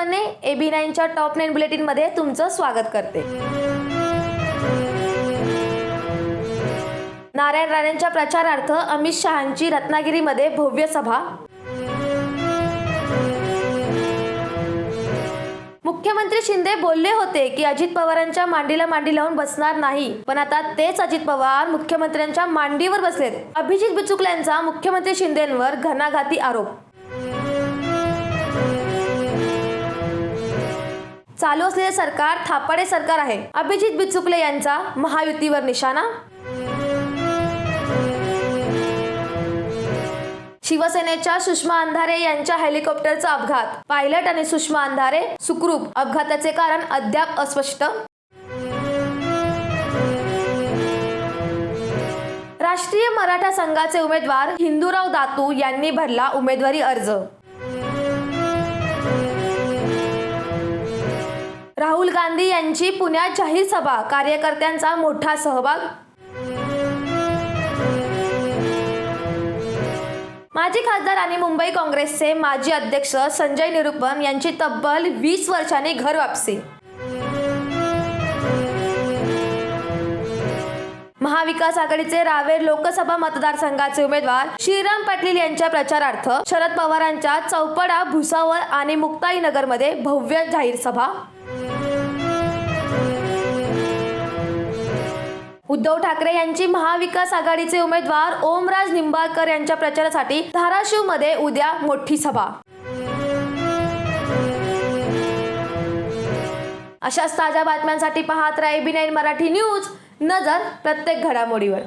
ध्वने A B नाईनच्या top nine बुलेटिनमध्ये तुमचं स्वागत करते. नारायण राणेंच्या प्रचारार्थ अमित शहांची रत्नागिरीमध्ये भव्य सभा. मुख्यमंत्री शिंदे बोलले होते की अजित पवारांच्या मांडीला मांडी लावून बसणार नाही पण आता तेच अजित पवार मुख्यमंत्र्यांच्या मांडीवर बसलेत. अभिजित बिचुकल्यांचा मुख्यमंत्री शिंदेंवर घणाघाती आरोप. चालू असलेले सरकार थापाडे सरकार आहे. अभिजित बिचुकले यांचा महायुतीवर निशाणा? शिवसेनेच्या सुषमा अंधारे यांच्या हेलिकॉप्टरचा अपघात. पायलट आणि सुषमा अंधारे सुखरूप. अपघाताचे कारण अद्याप अस्पष्ट. राष्ट्रीय मराठा संघाचे उमेदवार हिंदूराव दातू यांनी भरला उमेदवारी अर्ज. यांची पुण्यात जाहीर सभा कार्यकर्त्यांचा मोठा सहभाग. माजी खासदार आणि मुंबई काँग्रेसचे माजी अध्यक्ष संजय निरुपम यांची तब्बल वीस वर्षांनी घर वापसी. महाविकास आघाडीचे रावेर लोकसभा मतदारसंघाचे उमेदवार श्रीराम पाटील यांच्या प्रचारार्थ शरद पवारांच्या चौपडा भुसावळ आणि मुक्ताईनगरमध्ये भव्य जाहीर सभा. उद्धव ठाकरे यांची महाविकास आघाडीचे उमेदवार ओमराज निंबाळकर यांच्या प्रचारासाठी धाराशिवमध्ये उद्या मोठी सभा. अशाच ताज्या बातम्यांसाठी पाहत राहा बी नाईन मराठी न्यूज. नजर प्रत्येक घडामोडीवर.